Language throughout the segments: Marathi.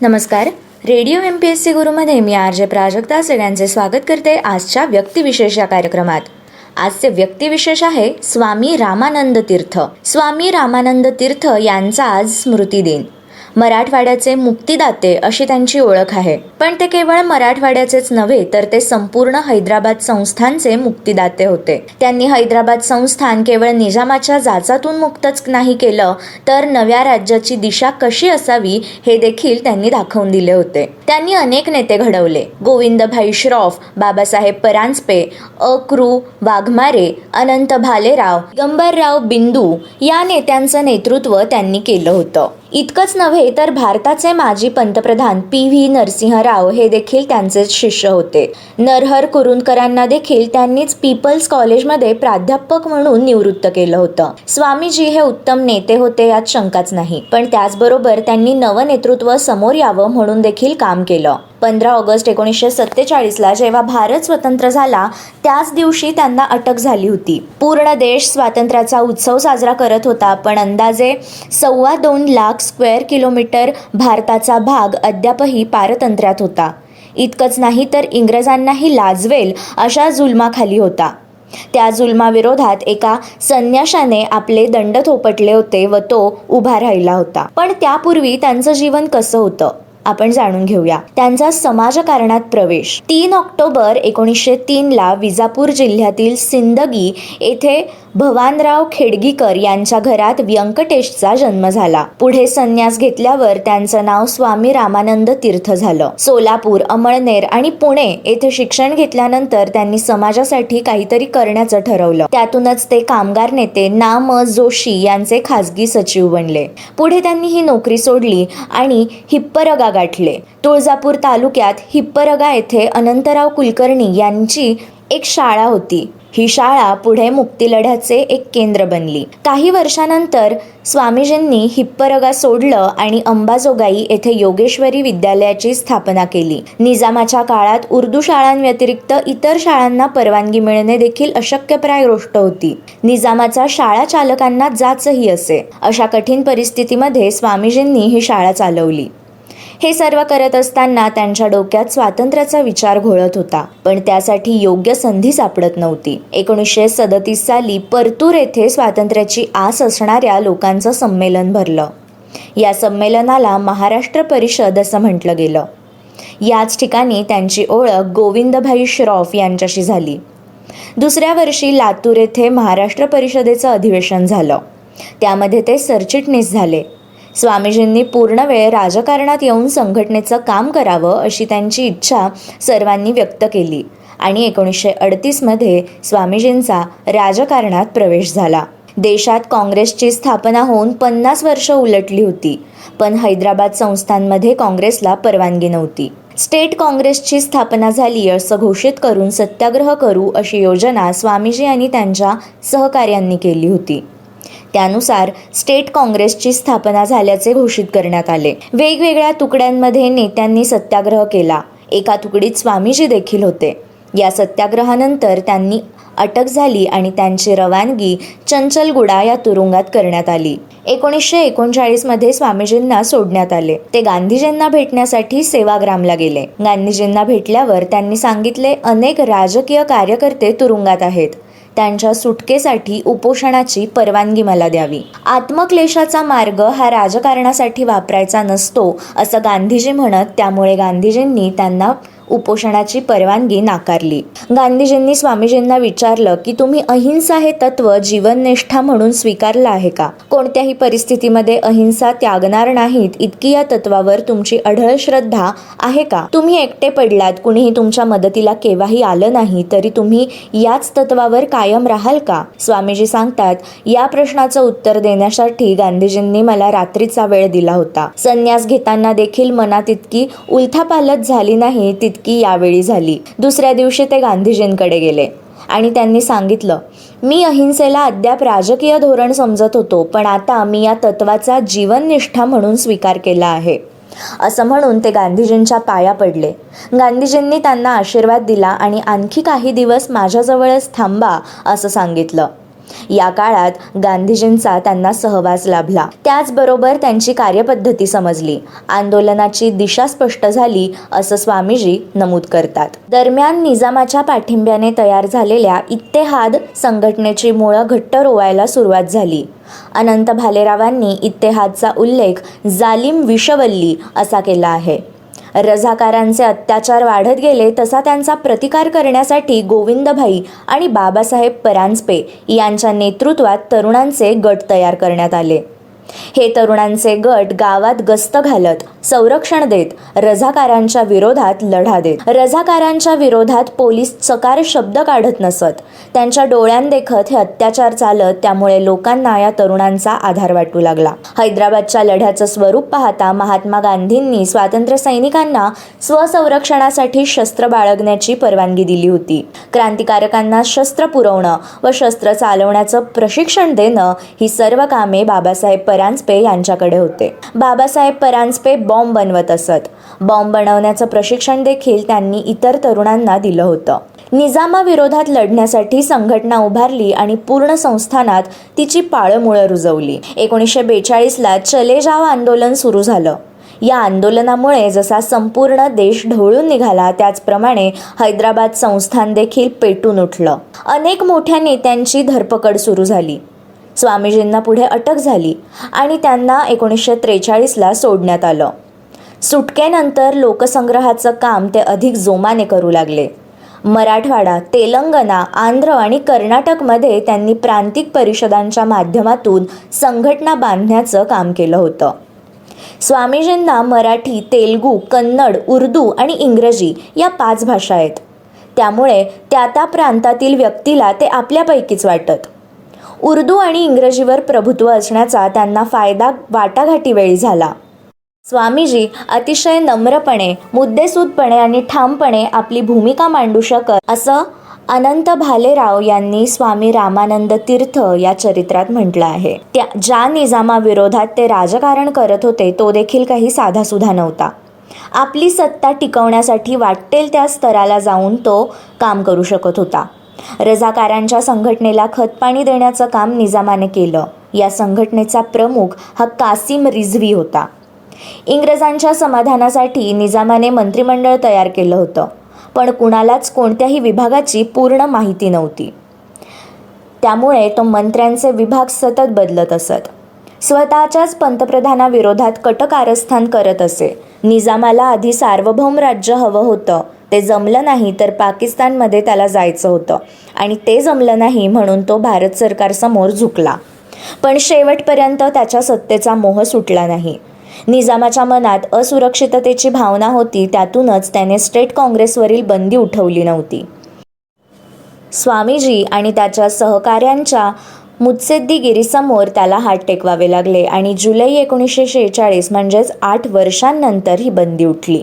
नमस्कार. Radio M P S C गुरुमध्ये मी आर जे प्राजक्ता सगळ्यांचे स्वागत करते आजच्या व्यक्तिविशेष या कार्यक्रमात. आजचे व्यक्तिविशेष आहे स्वामी रामानंद तीर्थ. स्वामी रामानंद तीर्थ यांचा आज स्मृती दिन मराठवाड्याचे मुक्तिदाते अशी त्यांची ओळख आहे. पण ते केवळ मराठवाड्याचेच नव्हे तर ते संपूर्ण हैदराबाद संस्थानचे मुक्तिदाते होते. त्यांनी हैदराबाद संस्थान केवळ निजामाच्या जाचातून मुक्तच नाही केलं तर नव्या राज्याची दिशा कशी असावी हे देखील त्यांनी दाखवून दिले होते. त्यांनी अनेक नेते घडवले. गोविंदभाई श्रॉफ बाबासाहेब परांजपे अक्रू वाघमारे अनंत भालेराव गंबरराव बिंदू या नेत्यांचं नेतृत्व त्यांनी केलं होतं. इतकंच नव्हे तर भारताचे माजी पंतप्रधान पी व्ही नरसिंहराव हे देखील त्यांचेच शिष्य होते. नरहर कुरुंदकरांना देखील त्यांनीच पीपल्स कॉलेजमध्ये प्राध्यापक म्हणून निवृत्त केलं होतं. स्वामीजी हे उत्तम नेते होते यात शंकाच नाही पण त्याचबरोबर त्यांनी नवनेतृत्व समोर यावं म्हणून देखील काम केलं. पंधरा ऑगस्ट एकोणीसशे सत्तेचाळीसला जेव्हा भारत स्वतंत्र झाला त्याच दिवशी त्यांना अटक झाली होती. पूर्ण देश स्वातंत्र्याचा उत्सव साजरा करत होता पण अंदाजे सव्वा दोन लाख स्क्वेअर किलोमीटर भारताचा भाग अद्यापही पारतंत्र्यात होता. इतकंच नाही तर इंग्रजांनाही लाजवेल अशा जुलमाखाली होता. त्या जुलमाविरोधात एका संन्याशाने आपले दंड थोपटले होते व तो उभा राहिला होता. पण त्यापूर्वी त्यांचं जीवन कसं होतं? आपण जाणून घेऊया. त्यांचा समाजकारणात प्रवेश. तीन ऑक्टोबर एकोणीसशे तीनला विजापूर जिल्ह्यातील सिंदगी येथे भवानराव खेडगीकर यांच्या घरात व्यंकटेशचा जन्म झाला. पुढे संन्यास घेतल्यावर त्यांचं नाव स्वामी रामानंद तीर्थ झालं. सोलापूर अमळनेर आणि पुणे येथे शिक्षण घेतल्यानंतर त्यांनी समाजासाठी काहीतरी करण्याचं ठरवलं. त्यातूनच ते कामगार नेते ना म जोशी यांचे खासगी सचिव बनले. पुढे त्यांनी ही नोकरी सोडली आणि हिप्परगा गाठले. तुळजापूर तालुक्यात हिप्परगा येथे अनंतराव कुलकर्णी यांची एक शाळा होती. ही शाळा पुढे मुक्तीलढ्याचे एक केंद्र बनली. काही वर्षानंतर स्वामीजींनी हिप्परगा सोडलं आणि अंबाजोगाई येथे योगेश्वरी विद्यालयाची स्थापना केली. निजामाच्या काळात उर्दू शाळांव्यतिरिक्त इतर शाळांना परवानगी मिळणे देखील अशक्यप्राय गोष्ट होती. निजामाचा शाळा चालकांना जाचही असे. अशा कठीण परिस्थितीमध्ये स्वामीजींनी ही शाळा चालवली. हे सर्व करत असताना त्यांच्या डोक्यात स्वातंत्र्याचा विचार घोळत होता. पण त्यासाठी योग्य संधी सापडत नव्हती. एकोणीसशे सदतीस साली परतूर येथे स्वातंत्र्याची आस असणाऱ्या लोकांचं संमेलन भरलं. या संमेलनाला महाराष्ट्र परिषद असं म्हटलं गेलं. याच ठिकाणी त्यांची ओळख गोविंदभाई श्रॉफ यांच्याशी झाली. दुसऱ्या वर्षी लातूर येथे महाराष्ट्र परिषदेचं अधिवेशन झालं. त्यामध्ये ते सरचिटणीस झाले. स्वामीजींनी पूर्ण वेळ राजकारणात येऊन संघटनेचं काम करावं अशी त्यांची इच्छा सर्वांनी व्यक्त केली. आणि एकोणीसशे अडतीसमध्ये स्वामीजींचा राजकारणात प्रवेश झाला. देशात काँग्रेसची स्थापना होऊन पन्नास वर्ष उलटली होती पण हैदराबाद संस्थांमध्ये काँग्रेसला परवानगी नव्हती. स्टेट काँग्रेसची स्थापना झाली असं घोषित करून सत्याग्रह करू अशी योजना स्वामीजी आणि त्यांच्या सहकार्यांनी केली होती. त्यानुसार स्टेट काँग्रेसची स्थापना झाल्याचे घोषित करण्यात आले. वेगवेगळ्या तुकड्यांमध्ये नेत्यांनी सत्याग्रह केला. एका तुकडीत स्वामीजी देखील होते. या सत्याग्रहानंतर त्यांनी अटक झाली आणि त्यांची रवानगी चंचलगुडा या तुरुंगात करण्यात आली. एकोणीसशे एकोणचाळीसमध्ये स्वामीजींना सोडण्यात आले. ते गांधीजींना भेटण्यासाठी सेवाग्रामला गेले. गांधीजींना भेटल्यावर त्यांनी सांगितले अनेक राजकीय कार्यकर्ते तुरुंगात आहेत. त्यांच्या सुटकेसाठी उपोषणाची परवानगी मला द्यावी. आत्मक्लेशाचा मार्ग हा राजकारणासाठी वापरायचा नसतो असं गांधीजी म्हणत त्यामुळे गांधीजींनी त्यांना उपोषणाची परवानगी नाकारली. गांधीजींनी स्वामीजींना विचारलं की तुम्ही अहिंसा हे तत्व जीवननिष्ठा म्हणून स्वीकारलं आहे का? कोणत्याही परिस्थितीमध्ये अहिंसा त्यागणार नाहीत इतकी या तत्वावर तुमची अढळ श्रद्धा आहे का? तुम्ही एकटे पडलात कुणीही तुमच्या मदतीला केव्हाही आलं नाही तरी तुम्ही याच तत्वावर कायम राहाल का? स्वामीजी सांगतात या प्रश्नाचं उत्तर देण्यासाठी गांधीजींनी मला रात्रीचा वेळ दिला होता. संन्यास घेताना देखील मनात इतकी उलथापालत झाली नाही इतकी यावेळी झाली. दुसऱ्या दिवशी ते गांधीजींकडे गेले. आणि त्यांनी सांगितलं मी अहिंसेला अद्याप राजकीय धोरण समजत होतो पण आता मी या तत्वाचा जीवननिष्ठा म्हणून स्वीकार केला आहे. असं म्हणून ते गांधीजींच्या पाया पडले. गांधीजींनी त्यांना आशीर्वाद दिला आणि आणखी काही दिवस माझ्याजवळच थांबा असं सांगितलं. या काळात गांधीजींचा त्यांना सहवास लाभला. त्याचबरोबर त्यांची कार्यपद्धती समजली. आंदोलनाची दिशा स्पष्ट झाली असं स्वामीजी नमूद करतात. दरम्यान निजामाच्या पाठिंब्याने तयार झालेल्या इत्तेहाद संघटनेची मुळं घट्ट रोवायला सुरुवात झाली. अनंत भालेरावांनी इत्तेहादचा उल्लेख जालिम विषवल्ली असा केला आहे. रझाकारांचे अत्याचार वाढत गेले तसा त्यांचा प्रतिकार करण्यासाठी गोविंदभाई आणि बाबासाहेब परांजपे यांच्या नेतृत्वात तरुणांचे गट तयार करण्यात आले. हे तरुणांचे गट गावात गस्त घालत संरक्षण देत रझाकारांच्या विरोधात लढा देत. रझाकारांच्या विरोधात पोलीस चकार शब्द काढत नसत. त्यांच्या डोळ्यांदेखत हे अत्याचार चालत त्यामुळे लोकांना या तरुणांचा आधार वाटू लागला. हैदराबादच्या लढ्याचं स्वरूप पाहता महात्मा गांधींनी स्वातंत्र्य सैनिकांना स्वसंरक्षणासाठी शस्त्र बाळगण्याची परवानगी दिली होती. क्रांतिकारकांना शस्त्र पुरवणं व शस्त्र चालवण्याचं प्रशिक्षण देणं ही सर्व कामे बाबासाहेब परांजपे यांच्याकडे होते. बाबासाहेब परांजपे बॉम्ब बनवत असत. बॉम्ब बनवण्याचं प्रशिक्षण देखील त्यांनी इतर तरुणांना दिलं होतं. निजामाविरोधात लढण्यासाठी संघटना उभारली आणि पूर्ण संस्थानात तिची पाळमुळं रुजवली. एकोणीसशे बेचाळीसला चले जाव आंदोलन सुरू झालं. या आंदोलनामुळे जसा संपूर्ण देश ढवळून निघाला त्याचप्रमाणे हैदराबाद संस्थान देखील पेटून उठलं. अनेक मोठ्या नेत्यांची धरपकड सुरू झाली. स्वामीजींना पुढे अटक झाली आणि त्यांना एकोणीसशे त्रेचाळीसला सोडण्यात आलं. सुटकेनंतर लोकसंग्रहाचं काम ते अधिक जोमाने करू लागले. मराठवाडा तेलंगणा आंध्र आणि कर्नाटकमध्ये त्यांनी प्रांतिक परिषदांच्या माध्यमातून संघटना बांधण्याचं काम केलं होतं. स्वामीजींना मराठी तेलगू कन्नड उर्दू आणि इंग्रजी या पाच भाषा आहेत. त्यामुळे त्या त्या प्रांतातील व्यक्तीला ते आपल्यापैकीच वाटत. उर्दू आणि इंग्रजीवर प्रभुत्व असण्याचा त्यांना फायदा वाटाघाटीवेळी झाला. स्वामीजी अतिशय नम्रपणे मुद्देसूदपणे आणि ठामपणे आपली भूमिका मांडू शकत असं अनंत भालेराव यांनी स्वामी रामानंद तीर्थ या चरित्रात म्हटलं आहे. त्या ज्या निजामाविरोधात ते राजकारण करत होते तो देखील काही साधासुधा नव्हता. आपली सत्ता टिकवण्यासाठी वाटेल त्या स्तराला जाऊन तो काम करू शकत होता. रजाकारांच्या संघटनेला खतपाणी देण्याचं काम निजामाने केलं. या संघटनेचा प्रमुख हा कासिम रिझवी होता. इंग्रजांच्या समाधानासाठी निजामाने मंत्रिमंडळ तयार केलं होतं पण कुणालाच कोणत्याही विभागाची पूर्ण माहिती नव्हती. त्यामुळे तो मंत्र्यांचे विभाग सतत बदलत असत. स्वतःच्याच पंतप्रधानाविरोधात कटकारस्थान करत असे. निजामाला आधी सार्वभौम राज्य हवं होतं ते जमलं नाही तर पाकिस्तानमध्ये त्याला जायचं होतं. आणि ते जमलं नाही म्हणून तो भारत सरकारसमोर झुकला. पण शेवटपर्यंत त्याच्या सत्तेचा मोह सुटला नाही. निजामाच्या मनात असुरक्षिततेची भावना होती त्यातूनच त्याने स्टेट काँग्रेसवरील बंदी उठवली नव्हती. स्वामीजी आणि त्याच्या सहकाऱ्यांच्या मुत्सेद्दीगिरीसमोर त्याला हात टेकवावे लागले आणि जुलै एकोणीसशे शेहेचाळीस म्हणजेच आठ वर्षांनंतर ही बंदी उठली.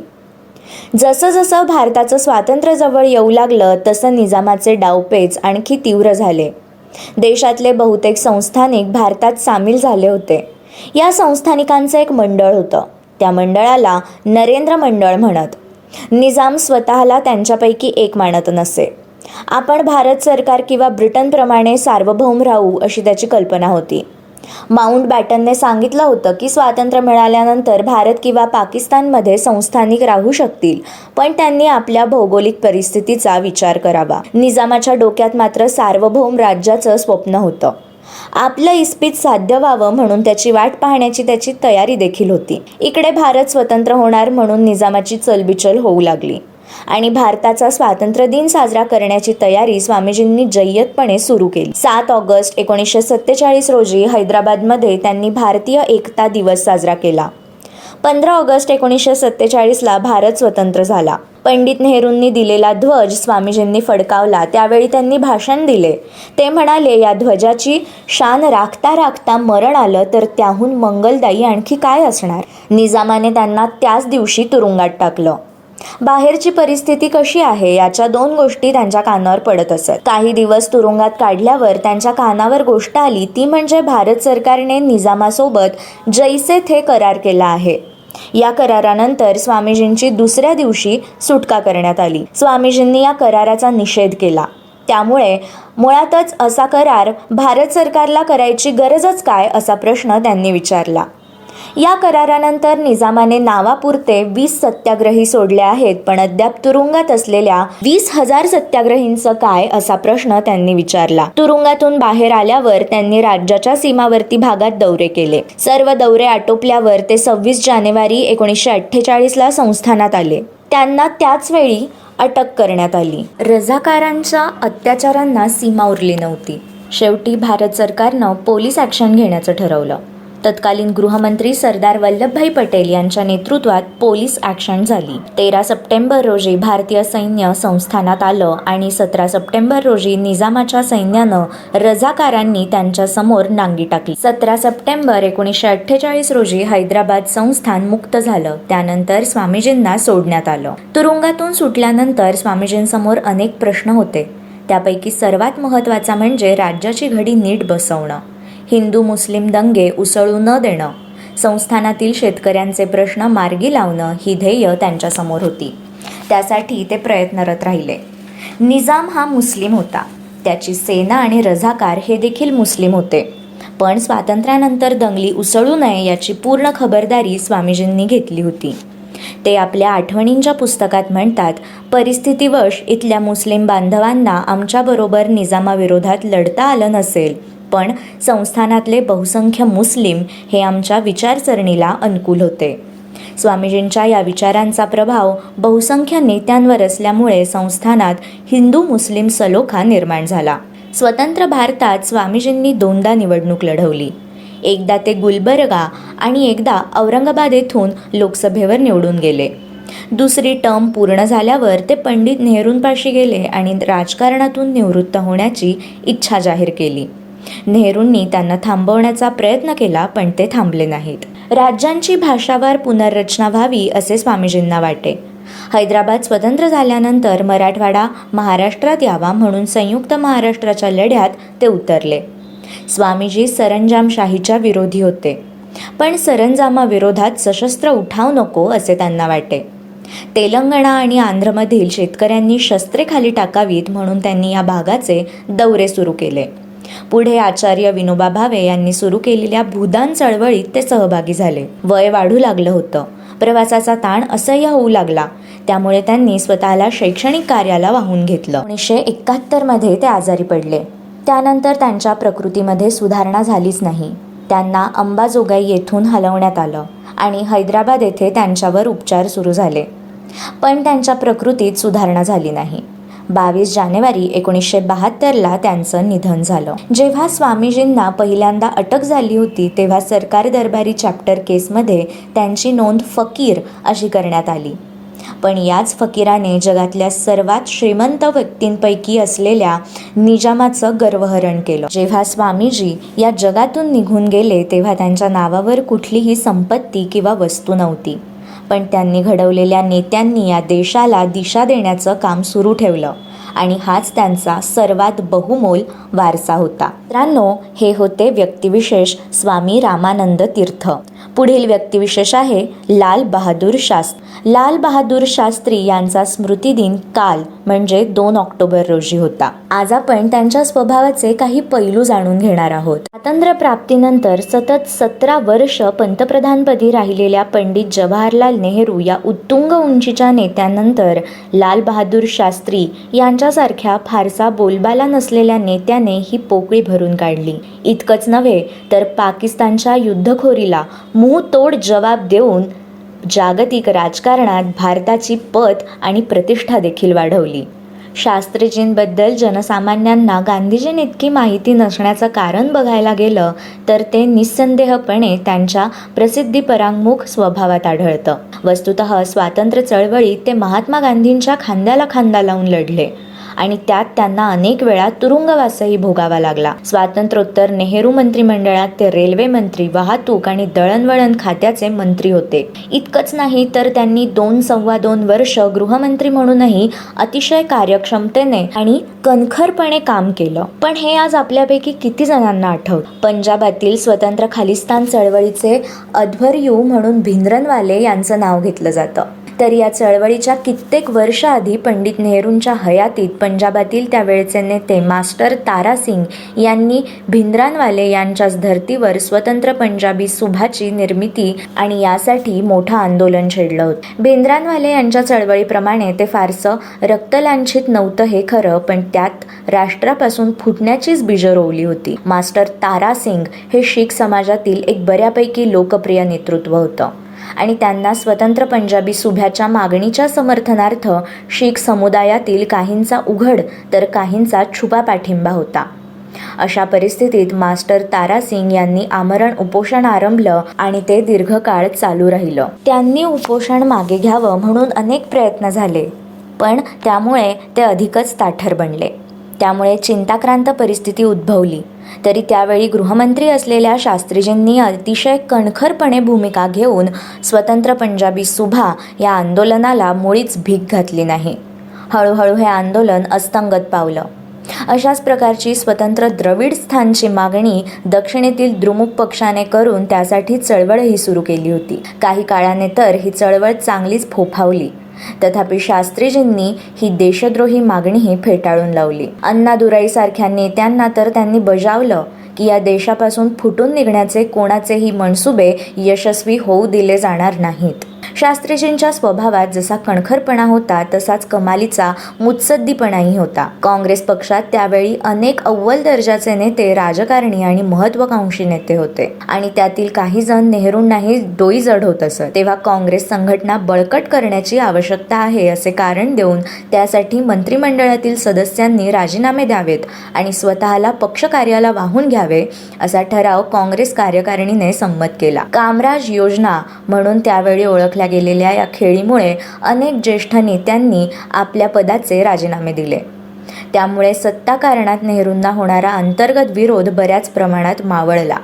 जसं जसं भारताचं स्वातंत्र्य जवळ येऊ लागलं तसं निजामाचे डावपेच आणखी तीव्र झाले. देशातले बहुतेक संस्थानिक भारतात सामील झाले होते. या संस्थानिकांचं एक मंडळ होतं. त्या मंडळाला नरेंद्र मंडळ म्हणत. निजाम स्वतःला त्यांच्यापैकी एक मानत नसे. आपण भारत सरकार किंवा ब्रिटनप्रमाणे सार्वभौम राहू अशी त्याची कल्पना होती. माउंट बॅटनने सांगितलं होतं की स्वातंत्र्य मिळाल्यानंतर भारत किंवा पाकिस्तानमध्ये संस्थानिक राहू शकतील पण त्यांनी आपल्या भौगोलिक परिस्थितीचा विचार करावा. निजामाच्या डोक्यात मात्र सार्वभौम राज्याचं स्वप्न होतं. आपलं इस्पित साध्य व्हावं म्हणून त्याची वाट पाहण्याची त्याची तयारी देखील होती. इकडे भारत स्वतंत्र होणार म्हणून निजामाची चलबिचल होऊ लागली. आणि भारताचा स्वातंत्र्य दिन साजरा करण्याची तयारी स्वामीजींनी जय्यतपणे सुरू केली. सात ऑगस्ट एकोणीसशे सत्तेचाळीस रोजी हैदराबादमध्ये त्यांनी भारतीय एकता दिवस साजरा केला. पंधरा ऑगस्ट एकोणीसशे सत्तेचाळीसला भारत स्वतंत्र झाला. पंडित नेहरूंनी दिलेला ध्वज स्वामीजींनी फडकावला. त्यावेळी त्यांनी भाषण दिले. ते म्हणाले या ध्वजाची शान राखता राखता मरण आलं तर त्याहून मंगलदायी आणखी काय असणार? निजामाने त्यांना त्याच दिवशी तुरुंगात टाकलं. बाहेरची परिस्थिती कशी आहे याच्या दोन गोष्टी त्यांच्या कानावर पडत असत. काही दिवस तुरुंगात काढल्यावर त्यांच्या कानावर गोष्ट आली ती म्हणजे भारत सरकारने निजामासोबत जैसे थे करार केला आहे. या करारानंतर स्वामीजींची दुसऱ्या दिवशी सुटका करण्यात आली. स्वामीजींनी या कराराचा निषेध केला. त्यामुळे मुळातच असा करार भारत सरकारला करायची गरजच काय असा प्रश्न त्यांनी विचारला. या करारानंतर निजामाने नावापुरते वीस सत्याग्रही सोडले आहेत पण अद्याप तुरुंगात असलेल्या वीस हजार सत्याग्रहींचं काय असा प्रश्न त्यांनी विचारला. तुरुंगातून बाहेर आल्यावर त्यांनी राज्याच्या सीमावर्ती भागात दौरे केले. सर्व दौरे आटोपल्यावर ते सव्वीस जानेवारी एकोणीसशे अठ्ठेचाळीसला संस्थानात आले. त्यांना त्याच वेळी अटक करण्यात आली. रझाकारांच्या अत्याचारांना सीमा उरली नव्हती. शेवटी भारत सरकारनं पोलीस ॲक्शन घेण्याचं ठरवलं. तत्कालीन गृहमंत्री सरदार वल्लभभाई पटेल यांच्या नेतृत्वात पोलीस ॲक्शन झाली. तेरा सप्टेंबर रोजी भारतीय सैन्य संस्थानात आलं आणि सतरा सप्टेंबर रोजी निजामाच्या सैन्यानं रझाकारांनी त्यांच्यासमोर नांगी टाकली. सतरा सप्टेंबर एकोणीसशे अठ्ठेचाळीस रोजी हैदराबाद संस्थान मुक्त झालं. त्यानंतर स्वामीजींना सोडण्यात आलं. तुरुंगातून सुटल्यानंतर स्वामीजींसमोर अनेक प्रश्न होते. त्यापैकी सर्वात महत्त्वाचा म्हणजे राज्याची घडी नीट बसवणं. हिंदू मुस्लिम दंगे उसळू न देणं. संस्थानातील शेतकऱ्यांचे प्रश्न मार्गी लावणं ही ध्येय त्यांच्यासमोर होती. त्यासाठी ते प्रयत्नरत राहिले. निजाम हा मुस्लिम होता. त्याची सेना आणि रझाकार हे देखील मुस्लिम होते. पण स्वातंत्र्यानंतर दंगली उसळू नये याची पूर्ण खबरदारी स्वामीजींनी घेतली होती. ते आपल्या आठवणींच्या पुस्तकात म्हणतात परिस्थितीवश इथल्या मुस्लिम बांधवांना आमच्याबरोबर निजामाविरोधात लढता आलं नसेल. पण संस्थानातले बहुसंख्य मुस्लिम हे आमच्या विचारसरणीला अनुकूल होते. स्वामीजींच्या या विचारांचा प्रभाव बहुसंख्य नेत्यांवर असल्यामुळे संस्थानात हिंदू मुस्लिम सलोखा निर्माण झाला. स्वतंत्र भारतात स्वामीजींनी दोनदा निवडणूक लढवली. एकदा ते गुलबर्गा आणि एकदा औरंगाबाद येथून लोकसभेवर निवडून गेले. दुसरी टर्म पूर्ण झाल्यावर ते पंडित नेहरूंपाशी गेले आणि राजकारणातून निवृत्त होण्याची इच्छा जाहीर केली. नेहरूंनी त्यांना थांबवण्याचा प्रयत्न केला पण ते थांबले नाहीत. राज्यांची भाषावार पुनर्रचना व्हावी असे स्वामीजींना वाटे. हैदराबाद स्वतंत्र झाल्यानंतर मराठवाडा महाराष्ट्रात यावा म्हणून संयुक्त महाराष्ट्राच्या लढ्यात ते उतरले. स्वामीजी सरंजामशाहीच्या विरोधी होते. पण सरंजामाविरोधात सशस्त्र उठाव नको असे त्यांना वाटे. तेलंगणा आणि आंध्रमधील शेतकऱ्यांनी शस्त्रे खाली टाकावीत म्हणून त्यांनी या भागाचे दौरे सुरू केले. पुढे आचार्य विनोबा भावे यांनी सुरू केलेल्या भूदान चळवळीत ते सहभागी झाले. वय वाढू लागलं होतं. प्रवासाचा ताण असह्य होऊ लागला. त्यामुळे त्यांनी स्वतःला शैक्षणिक कार्याला वाहून घेतलं. एकोणीसशे एकाहत्तरमध्ये ते आजारी पडले. त्यानंतर त्यांच्या प्रकृतीमध्ये सुधारणा झालीच नाही. त्यांना अंबाजोगाई येथून हलवण्यात आलं आणि हैदराबाद येथे त्यांच्यावर उपचार सुरू झाले. पण त्यांच्या प्रकृतीत सुधारणा झाली नाही. बावीस जानेवारी एकोणीसशे बहात्तरला त्यांचं निधन झालं. जेव्हा स्वामीजींना पहिल्यांदा अटक झाली होती तेव्हा सरकार दरबारी चॅप्टर केसमध्ये त्यांची नोंद फकीर अशी करण्यात आली. पण याच फकीराने जगातल्या सर्वात श्रीमंत व्यक्तींपैकी असलेल्या निजामाचं गर्वहरण केलं. जेव्हा स्वामीजी या जगातून निघून गेले तेव्हा त्यांच्या नावावर कुठलीही संपत्ती किंवा वस्तू नव्हती. पण त्यांनी घडवलेल्या नेत्यांनी या देशाला दिशा देण्याचं काम सुरू ठेवलं. आणि हाच त्यांचा सर्वात बहुमोल वारसा होता. मित्रांनो हे होते व्यक्तिविशेष स्वामी रामानंद तीर्थ. पुढील व्यक्तिविशेष आहे लाल बहादूर शास्त्री. लाल बहादूर शास्त्री यांचा स्मृतिदिन काल म्हणजे दोन ऑक्टोबर रोजी होता. आज आपण त्यांच्या स्वभावाचे काही पैलू जाणून घेणार आहोत. स्वातंत्र्य प्राप्तीनंतर सतत सतरा वर्ष पंतप्रधानपदी राहिलेल्या पंडित जवाहरलाल नेहरू या उत्तुंग उंचीच्या नेत्यानंतर लाल बहादूर शास्त्री यांच्यासारख्या फारसा बोलबाला नसलेल्या नेत्याने ही पोकळी भरून काढली. इतकंच नव्हे तर पाकिस्तानच्या युद्धखोरीला मुंहतोड जवाब देऊन जागतिक राजकारणात भारताची पत आणि प्रतिष्ठा देखील वाढवली. शास्त्रीजींबद्दल जनसामान्यांना गांधीजींनी इतकी माहिती नसण्याचं कारण बघायला गेलं तर ते निस्संदेहपणे त्यांच्या प्रसिद्धीपरांगमुख स्वभावात आढळतं. वस्तुत स्वातंत्र्य चळवळीत ते महात्मा गांधींच्या खांद्याला खांदा लावून लढले. आणि त्यात त्यांना अनेक वेळा तुरुंगवासही भोगावा लागला. स्वातंत्र्योत्तर नेहरू मंत्रिमंडळात ते रेल्वे मंत्री वाहतूक आणि दळणवळण खात्याचे मंत्री होते. इतकंच नाही तर त्यांनी दोन सव्वा दोन वर्ष गृहमंत्री म्हणूनही अतिशय कार्यक्षमतेने आणि कणखरपणे काम केलं. पण हे आज आपल्यापैकी किती जणांना आठवत पंजाबातील स्वतंत्र खालिस्तान चळवळीचे अध्वर्यू म्हणून भिंद्रनवाले यांचं नाव घेतलं जातं. तर या चळवळीच्या कित्येक वर्षाआधी पंडित नेहरूंच्या हयातीत पंजाबातील त्यावेळचे नेते मास्टर तारासिंग यांनी भिंद्रानवाले यांच्याच धर्तीवर स्वतंत्र पंजाबी सुभाची निर्मिती आणि यासाठी मोठं आंदोलन छेडलं होतं. भिंद्रानवाले यांच्या चळवळीप्रमाणे ते फारसं रक्तलांछित नव्हतं हे खरं पण त्यात राष्ट्रापासून फुटण्याचीच बीजं रोवली होती. मास्टर तारासिंग हे शीख समाजातील एक बऱ्यापैकी लोकप्रिय नेतृत्व होतं. आणि त्यांना स्वतंत्र पंजाबी सुभ्याच्या मागणीच्या समर्थनार्थ शीख समुदायातील काहींचा उघड तर काहींचा छुपा पाठिंबा होता. अशा परिस्थितीत मास्टर तारासिंग यांनी आमरण उपोषण आरंभलं आणि ते दीर्घकाळ चालू राहिलं. त्यांनी उपोषण मागे घ्यावं म्हणून अनेक प्रयत्न झाले पण त्यामुळे ते अधिकच ताठर बनले. त्यामुळे चिंताक्रांत परिस्थिती उद्भवली. तरी त्यावेळी गृहमंत्री असलेल्या शास्त्रीजींनी अतिशय कणखरपणे भूमिका घेऊन स्वतंत्र पंजाबी सुभा या आंदोलनाला मुळीच भीक घातली नाही. हळूहळू हे आंदोलन अस्तंगत पावलं. अशाच प्रकारची स्वतंत्र द्रविड स्थानची मागणी दक्षिणेतील द्रुमुक पक्षाने करून त्यासाठी चळवळही सुरू केली होती. काही काळाने तर ही चळवळ चांगलीच फोफावली. तथापि शास्त्रीजींनी ही देशद्रोही मागणीही फेटाळून लावली. अण्णादुराईसारख्या नेत्यांना तर त्यांनी बजावलं की या देशापासून फुटून निघण्याचे कोणाचेही मनसुबे यशस्वी होऊ दिले जाणार नाहीत. शास्त्रीजींच्या स्वभावात जसा कणखरपणा होता तसाच कमालीचा मुत्सद्दीपणाही होता. काँग्रेस पक्षात त्यावेळी अनेक अव्वल दर्जाचे नेते राजकारणी आणि महत्वाकांक्षी नेते होते. आणि त्यातील काही जण नेहरूंनाही डोई जड होत असत. तेव्हा काँग्रेस संघटना बळकट करण्याची आवश्यकता आहे असे कारण देऊन त्यासाठी मंत्रिमंडळातील सदस्यांनी राजीनामे द्यावेत आणि स्वतःला पक्ष कार्याला वाहून घ्यावे असा ठराव काँग्रेस कार्यकारिणीने संमत केला. कामराज योजना म्हणून त्यावेळी ओळखल्या गेलेल्या या खेळीमुळे अनेक ज्येष्ठ नेत्यांनी आपल्या पदाचे राजीनामे दिले. त्यामुळे सत्ता कारणात नेहरूंना होणारा अंतर्गत विरोध बऱ्याच प्रमाणात मावळला.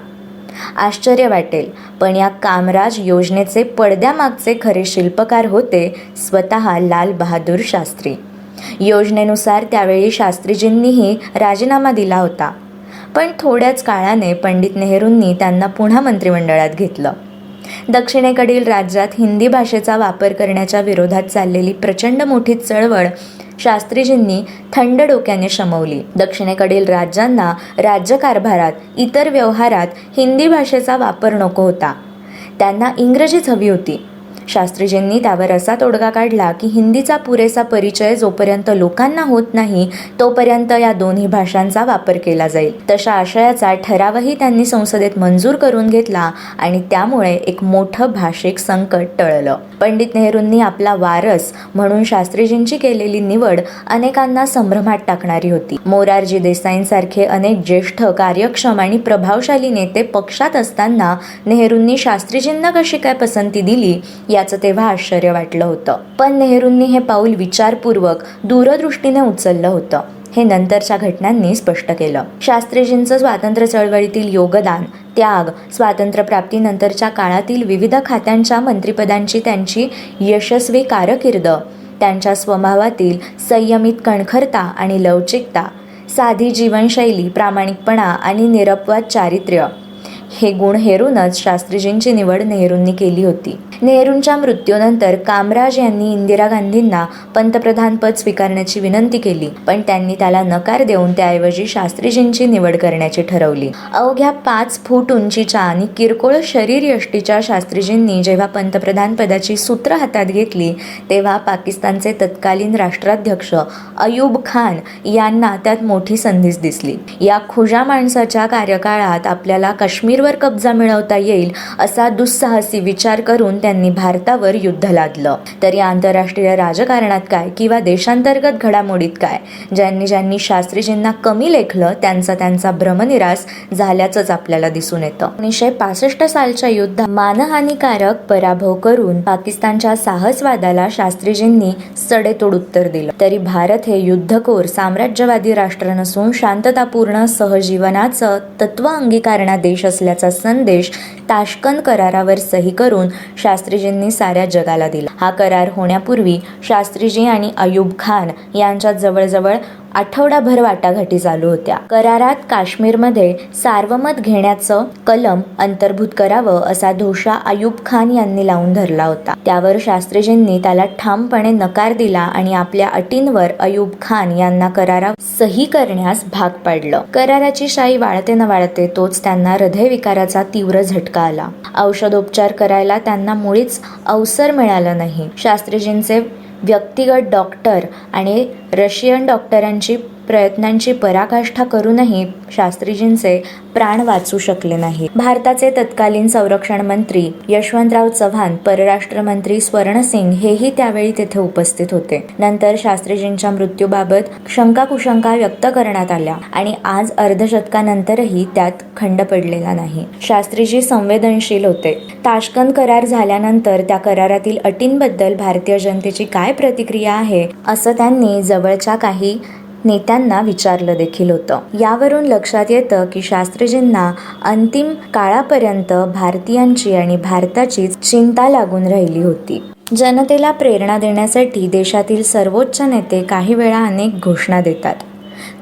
आश्चर्य वाटेल पण या कामराज योजनेचे पडद्यामागचे खरे शिल्पकार होते स्वतः लाल बहादूर शास्त्री. योजनेनुसार त्यावेळी शास्त्रीजींनीही राजीनामा दिला होता. पण थोड्याच काळाने पंडित नेहरूंनी त्यांना पुन्हा मंत्रिमंडळात घेतलं. दक्षिणेकडील राज्यात हिंदी भाषेचा वापर करण्याच्या विरोधात चाललेली प्रचंड मोठी चळवळ शास्त्रीजींनी थंड डोक्याने शमवली. दक्षिणेकडील राज्यांना राज्यकारभारात इतर व्यवहारात हिंदी भाषेचा वापर नको होता. त्यांना इंग्रजीच हवी होती. शास्त्रीजींनी त्यावर असा तोडगा काढला की हिंदीचा पुरेसा परिचय जोपर्यंत लोकांना होत नाही तोपर्यंत या दोन्ही भाषांचा वापर केला जाईल. तशा आशयाचा ठरावही त्यांनी संसदेत मंजूर करून घेतला आणि त्यामुळे एक मोठं भाषिक संकट टळलं. पंडित नेहरूंनी आपला वारस म्हणून शास्त्रीजींची केलेली निवड अनेकांना संभ्रमात टाकणारी होती. मोरारजी देसाईंसारखे अनेक ज्येष्ठ कार्यक्षम आणि प्रभावशाली नेते पक्षात असताना नेहरूंनी शास्त्रीजींना कशी काय पसंती दिली याचं तेव्हा आश्चर्य वाटलं होतं. पण नेहरूंनी हे पाऊल विचारपूर्वक दूरदृष्टीने उचललं होतं. हे नंतरच्या घटनांनी स्पष्ट केलं. शास्त्रीजींचं स्वातंत्र्य चळवळीतील योगदान त्याग स्वातंत्र्यप्राप्तीनंतरच्या काळातील विविध खात्यांच्या मंत्रिपदांची त्यांची यशस्वी कारकीर्द त्यांच्या स्वभावातील संयमित कणखरता आणि लवचिकता साधी जीवनशैली प्रामाणिकपणा आणि निरपवाद चारित्र्य हे गुण हेरूनच शास्त्रीजींची निवड नेहरूंनी केली होती. नेहरूंच्या मृत्यूनंतर कामराज यांनी इंदिरा गांधींना पंतप्रधानपद स्वीकारण्याची विनंती केली पण त्यांनी त्याला नकार देऊन त्याऐवजी शास्त्रीजींची निवड करण्याची ठरवली. अवघ्या पाच फूट उंचीच्या आणि किरकोळ शरीर यष्टीच्या शास्त्रीजींनी जेव्हा पंतप्रधान पदाची सूत्र हातात घेतली तेव्हा पाकिस्तानचे तत्कालीन राष्ट्राध्यक्ष अयूब खान यांना त्यात मोठी संधीच दिसली. या खुजा माणसाच्या कार्यकाळात आपल्याला काश्मीरवर कब्जा मिळवता येईल असा दुस्साहसी विचार करून त्यांनी भारतावर युद्ध लादलं. तर या आंतरराष्ट्रीय राजकारणात काय किंवा देशांतर्गत घडामोडीत काय? ज्यांनी ज्यांनी शास्त्रीजींना कमी लेखलं त्यांचा त्यांचा भ्रमनिरास झाल्याचंच आपल्याला दिसून येतं. एकोणीसशे पासष्ट सालच्या युद्धात मानहानिकारक पराभव करून पाकिस्तानच्या साहसवादाला शास्त्रीजींनी सडेतोड उत्तर दिलं. तरी भारत हे युद्धकोर साम्राज्यवादी राष्ट्र नसून शांततापूर्ण सहजीवनाचं तत्व अंगीकारणा देश असल्या संदेश ताशकंद करारावर सही करून शास्त्रीजींनी साऱ्या जगाला दिला. हा करार होण्यापूर्वी शास्त्रीजी आणि अयूब खान यांच्यात जवळजवळ आठवडाभर वाटाघाटी चालू होत्या. करारात काश्मीरमध्ये सार्वमत घेण्याचं कलम अंतर्भूत करावं असा धोशा अयूब खान यांनी लावून धरला होता. त्यावर शास्त्रीजींनी त्याला ठामपणे नकार दिला आणि आपल्या अटींवर अयुब खान यांना करारा सही करण्यास भाग पाडलं. कराराची शाई वाळते न वाळते तोच त्यांना हृदयविकाराचा तीव्र झटका आला. औषधोपचार करायला त्यांना मुळीच अवसर मिळाला नाही. शास्त्रीजींचे व्यक्तिगत डॉक्टर आणि रशियन डॉक्टरांची प्रयत्नांची पराकाष्ठा करूनही शास्त्रीजींचे प्राण वाचू शकले नाही. भारताचे तत्कालीन संरक्षण मंत्री यशवंतराव चव्हाण परराष्ट्र मंत्री स्वर्णसिंग हेही त्यावेळी तेथे उपस्थित होते. नंतर शास्त्रीजींच्या मृत्यूबाबत शंका कुशंका व्यक्त करण्यात आल्या आणि आज अर्धशतकानंतरही त्यात खंड पडलेला नाही. शास्त्रीजी संवेदनशील होते. ताशकंद करार झाल्यानंतर त्या करारातील अटींबद्दल भारतीय जनतेची काय प्रतिक्रिया आहे असं त्यांनी जवळच्या काही नेत्यांना विचारलं देखील होतं. यावरून लक्षात येतं की शास्त्रीजींना अंतिम काळापर्यंत भारतीयांची आणि भारताचीच चिंता लागून राहिली होती. जनतेला प्रेरणा देण्यासाठी देशातील सर्वोच्च नेते काही वेळा अनेक घोषणा देतात.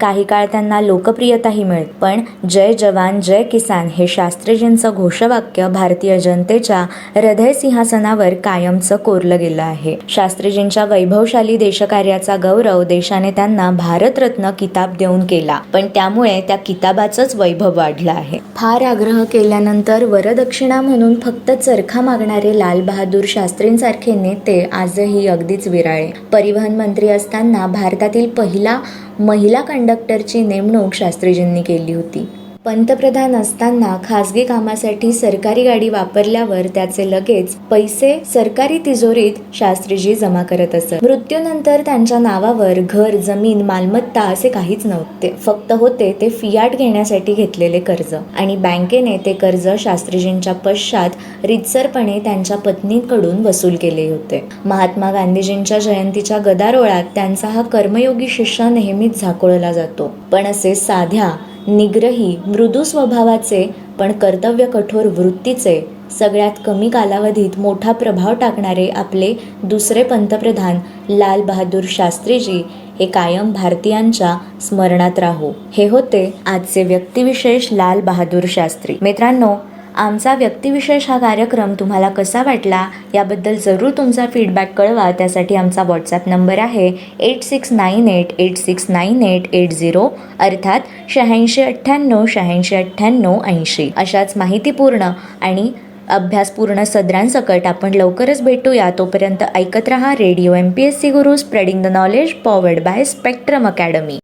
काही काळ त्यांना लोकप्रियताही मिळत पण जय जवान जय किसान हे शास्त्रीजींचं घोषवाक्य भारतीय जनतेच्या हृदय सिंहासनावर कायमचं कोरलं गेलं आहे. शास्त्रीजींच्या वैभवशाली देशकार्याचा गौरव देशाने त्यांना भारतरत्न किताब देऊन केला पण त्यामुळे त्या किताबाचंच वैभव वाढलं आहे. फार आग्रह केल्यानंतर वरदक्षिणा म्हणून फक्त चरखा मागणारे लालबहादूर शास्त्रींसारखे नेते आजही अगदीच विराळे. परिवहन मंत्री असताना भारतातील पहिला महिला कंडक्टरची नेमणूक शास्त्रीजींनी केली होती. पंतप्रधान असताना खासगी कामासाठी सरकारी गाडी वापरल्यावर त्याचे लगेच पैसे सरकारी तिजोरीत शास्त्रीजी जमा करत असत. मृत्यूनंतर त्यांच्या नावावर घर जमीन मालमत्ता असे काहीच नव्हते. फक्त होते ते फियाट घेण्यासाठी घेतलेले कर्ज. आणि बँकेने ते कर्ज शास्त्रीजींच्या पश्चात रितसरपणे त्यांच्या पत्नीकडून वसूल केले होते. महात्मा गांधीजींच्या जयंतीच्या गदारोळात त्यांचा हा कर्मयोगी शिष्य नेहमीच झाकोळला जातो. पण असे साध्या निग्रही मृदू स्वभावाचे पण कर्तव्य कठोर वृत्तीचे सगळ्यात कमी कालावधीत मोठा प्रभाव टाकणारे आपले दुसरे पंतप्रधान लाल बहादूर शास्त्रीजी हे कायम भारतीयांच्या स्मरणात राहो. हे होते आजचे व्यक्तिविशेष लाल बहादूर शास्त्री. मित्रांनो आमचा व्यक्तिविशेष हा कार्यक्रम तुम्हाला कसा वाटला याबद्दल जरूर तुमचा फीडबॅक कळवा. त्यासाठी आमचा व्हॉट्सॲप नंबर आहे eight six nine eight eight six nine eight eight zero अर्थात शहाऐंशी अठ्ठ्याण्णव शहाऐंशी अठ्ठ्याण्णव ऐंशी. अशाच माहितीपूर्ण आणि अभ्यासपूर्ण सदरांसकट आपण लवकरच भेटूया. तोपर्यंत ऐकत रहा radio M P S C Guru spreading the knowledge powered by Spectrum Academy